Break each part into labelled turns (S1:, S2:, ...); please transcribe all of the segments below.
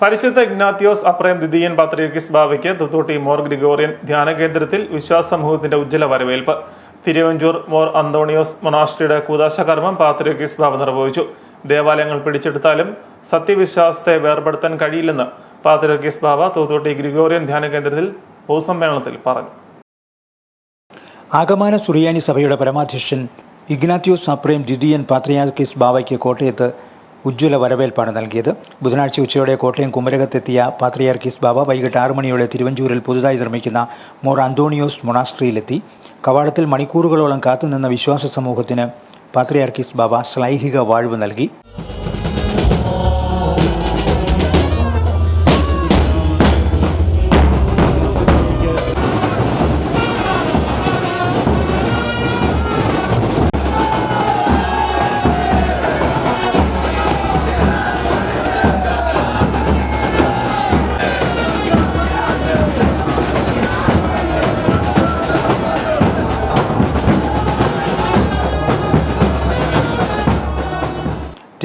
S1: പരിശുദ്ധ ഇഗ്നാത്തിയോസ് അപ്രയം ദ്വിതീയൻ പാത്രിയോക്കിസ് ബാവയ്ക്ക് തുത്തൂട്ടി മോർ ഗ്രിഗോറിയൻ ധ്യാന കേന്ദ്രത്തിൽ വിശ്വാസ സമൂഹത്തിന്റെ ഉജ്ജ്വല വരവേൽപ്പ്. തിരുവഞ്ചൂർ മോർ അന്തോണിയോസ് മൊണാസ്ട്രിയുടെ കൂതാശ കർമ്മം പാത്രിയക്കിസ് ബാവ നിർവഹിച്ചു. ദേവാലയങ്ങൾ പിടിച്ചെടുത്താലും സത്യവിശ്വാസത്തെ വേർപെടുത്താൻ കഴിയില്ലെന്ന് പാത്രിയോക്കിസ് ബാവ തൂത്തോട്ടി ഗ്രിഗോറിയൻ ധ്യാന കേന്ദ്രത്തിൽ പൊതുസമ്മേളനത്തിൽ പറഞ്ഞു.
S2: ആഗമാന സുറിയാനി സഭയുടെ പരമാധ്യക്ഷൻ ഇഗ്നാത്യോസ് അപ്രയം ദ്വിതീയൻ പാത്രിയാർക്കിസ് ബാവയ്ക്ക് കോട്ടയത്ത് ഉജ്ജ്വല വരവേൽപ്പാണ് നൽകിയത്. ബുധനാഴ്ച ഉച്ചയോടെ കോട്ടയം കുമരകത്തെത്തിയ പാത്രിയാർക്കിസ് ബാബ വൈകിട്ട് ആറ് മണിയോടെ തിരുവഞ്ചൂരിൽ പുതുതായി നിർമ്മിക്കുന്ന മോർ അന്തോണിയോസ് മൊണാസ്ട്രിയിലെത്തി. കവാടത്തിൽ മണിക്കൂറുകളോളം കാത്തുനിന്ന വിശ്വാസ സമൂഹത്തിന് പാത്രിയാർക്കിസ് ബാബ ശ്ലൈഹിക വാഴ്വ് നൽകി.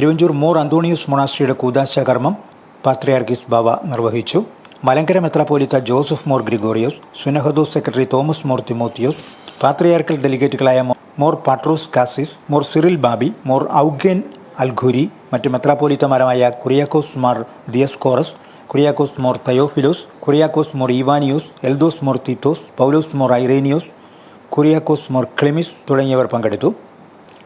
S2: തിരുവഞ്ചൂർ മോർ അന്തോണിയൂസ് മൊണാസ്ട്രിയുടെ കൂതാശ കർമ്മം ബാബ നിർവഹിച്ചു. മലങ്കര മെത്രാപോലിത്ത ജോസഫ് മോർ ഗ്രിഗോറിയോസ് സുനഹദോസ് സെക്രട്ടറി തോമസ് മോർ തിമോത്തിയോസ് പാത്രിയാർക്കൽ ഡെലിഗേറ്റുകളായ more Patros കാസിസ് more Cyril ബാബി more Augen Alkhouri മറ്റ് മെത്രാപോലിത്തമാരമായ കുറിയാക്കോസ് മാർ ദിയസ്കോറസ് കുറിയാക്കോസ് മോർ തയോഫിലോസ് കുറിയാക്കോസ് മോർ ഇവാനിയോസ് എൽദോസ് മോർ തീത്തോസ് പൗലോസ് മോർ ഐറേനിയോസ് കുറിയാക്കോസ് മോർ ക്ലിമിസ് തുടങ്ങിയവർ പങ്കെടുത്തു.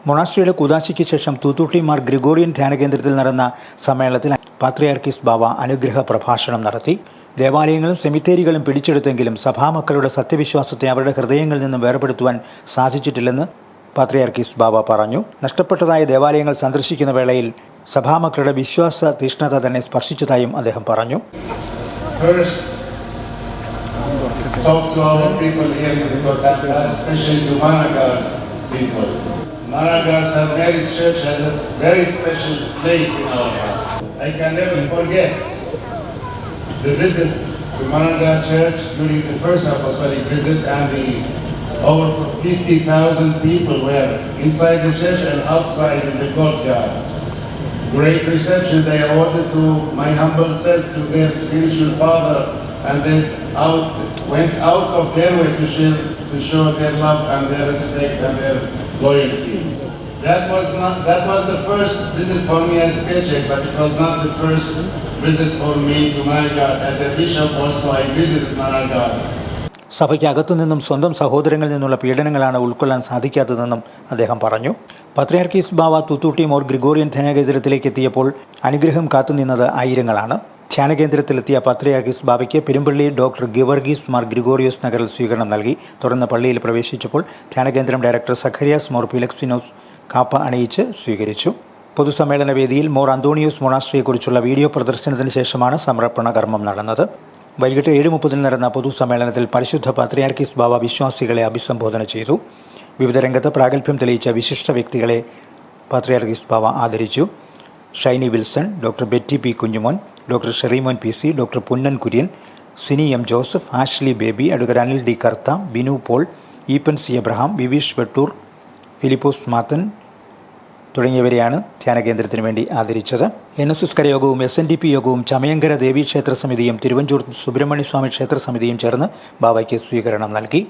S2: മൊണാസ്ട്രിയുടെ കുദാശിക്ക് ശേഷം തൂത്തുട്ടിമാർ ഗ്രിഗോറിയൻ ധ്യാനകേന്ദ്രത്തിൽ നടന്ന സമ്മേളനത്തിൽ പാത്രിയാർക്കിസ് ബാവ അനുഗ്രഹ പ്രഭാഷണം നടത്തി. ദേവാലയങ്ങളും സെമിത്തേരികളും പിടിച്ചെടുത്തെങ്കിലും സഭാമക്കളുടെ സത്യവിശ്വാസത്തെ അവരുടെ ഹൃദയങ്ങളിൽ നിന്നും വേർപെടുത്തുവാൻ സാധിച്ചിട്ടില്ലെന്ന് പാത്രിയാർക്കിസ് ബാബ പറഞ്ഞു. നഷ്ടപ്പെട്ടതായ ദേവാലയങ്ങൾ സന്ദർശിക്കുന്ന വേളയിൽ സഭാമക്കളുടെ വിശ്വാസ തീഷ്ണത തന്നെ സ്പർശിച്ചതായും അദ്ദേഹം പറഞ്ഞു.
S3: Talk to our people here because that, to Managar people. Managar St. Mary's Church has a very special place in our hearts. I can never forget the visit to Managar Church during the first apostolic visit and the over 50,000 people were inside the church and outside in the courtyard. Great reception they awarded to my humble self, to their spiritual father, and they out, went out of their way to show, to show their love and their respect and their loyalty. That was not that was the first visit for me as a paycheck, but it was not the first visit for me to Managar. As a bishop also I visited Managar.
S2: സഭയ്ക്കകത്തു നിന്നും സ്വന്തം സഹോദരങ്ങളിൽ നിന്നുള്ള പീഡനങ്ങളാണ് ഉൾക്കൊള്ളാൻ സാധിക്കാത്തതെന്നും അദ്ദേഹം പറഞ്ഞു പത്രിയാർക്കീസ് ബാവ തുത്തൂട്ടി Mor Gregorian ധ്യാനകേന്ദ്രത്തിലേക്ക് എത്തിയപ്പോൾ അനുഗ്രഹം കാത്തുനിന്നത് ആയിരങ്ങളാണ് ധ്യാനകേന്ദ്രത്തിലെത്തിയ പത്രയാഗീസ് ബാബയ്ക്ക് പെരുമ്പള്ളി ഡോക്ടർ ഗിവർഗീസ് മാർ ഗ്രിഗോറിയോസ് നഗറിൽ സ്വീകരണം നൽകി. തുടർന്ന് പള്ളിയിൽ പ്രവേശിച്ചപ്പോൾ ധ്യാനകേന്ദ്രം ഡയറക്ടർ സഖരിയാസ് മോർ പിലക്സിനോസ് കാപ്പ അണിയിച്ച് സ്വീകരിച്ചു. പൊതുസമ്മേളന വേദിയിൽ മോർ അന്തോണിയോസ് മൊണാസ്ട്രിയെക്കുറിച്ചുള്ള വീഡിയോ പ്രദർശനത്തിന് ശേഷമാണ് സമർപ്പണ കർമ്മം നടന്നത്. വൈകിട്ട് ഏഴ് മുപ്പതിന് നടന്ന പൊതുസമ്മേളനത്തിൽ പരിശുദ്ധ പത്രിയാർക്കിസ് ബാബ വിശ്വാസികളെ അഭിസംബോധന ചെയ്തു. വിവിധ രംഗത്ത് പ്രാഗൽഭ്യം തെളിയിച്ച വിശിഷ്ട വ്യക്തികളെ പത്രിയാർക്കിസ് ബാബ ആദരിച്ചു. Shiny Wilson doctor Betty P Kunjumon doctor Sherimon P C doctor Punnen Kurian Sini M Joseph Ashley Baby advocate Anil D Kartha Binu Paul Eapen C Abraham Vivish Vettoor Philipose Mathan തുടങ്ങിയവരെയാണ് ധ്യാനകേന്ദ്രത്തിന് വേണ്ടി ആദരിച്ചത്. N S S കരയോഗവും S N D P യോഗവും ചമയങ്കര ദേവീ ക്ഷേത്ര സമിതിയും തിരുവഞ്ചൂർ സുബ്രഹ്മണ്യ സ്വാമി ക്ഷേത്ര സമിതിയും ചേർന്ന് ബാബയ്ക്ക് സ്വീകരണം നൽകി.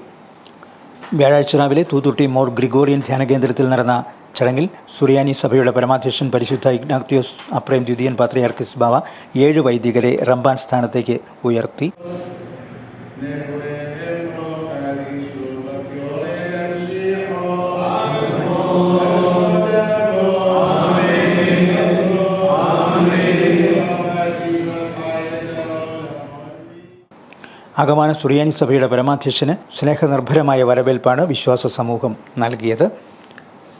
S2: വ്യാഴാഴ്ച രാവിലെ തൂത്തുട്ടി മോർ ഗ്രിഗോറിയൻ ധ്യാനകേന്ദ്രത്തിൽ നടന്ന ചടങ്ങിൽ സുറിയാനി സഭയുടെ പരമാധ്യക്ഷൻ പരിശുദ്ധ ഇഗ്നാക്തിയോസ് അപ്രേം ദ്വിതീയൻ പാത്രയാർക്കിസ് ബാവ ഏഴ് വൈദികരെ റംബാൻ സ്ഥാനത്തേക്ക് ഉയർത്തി. അകമാന സുറിയാനി സഭയുടെ പരമാധ്യക്ഷന് സ്നേഹനിർഭരമായ വരവേൽപ്പാണ് വിശ്വാസ സമൂഹം നൽകിയത്.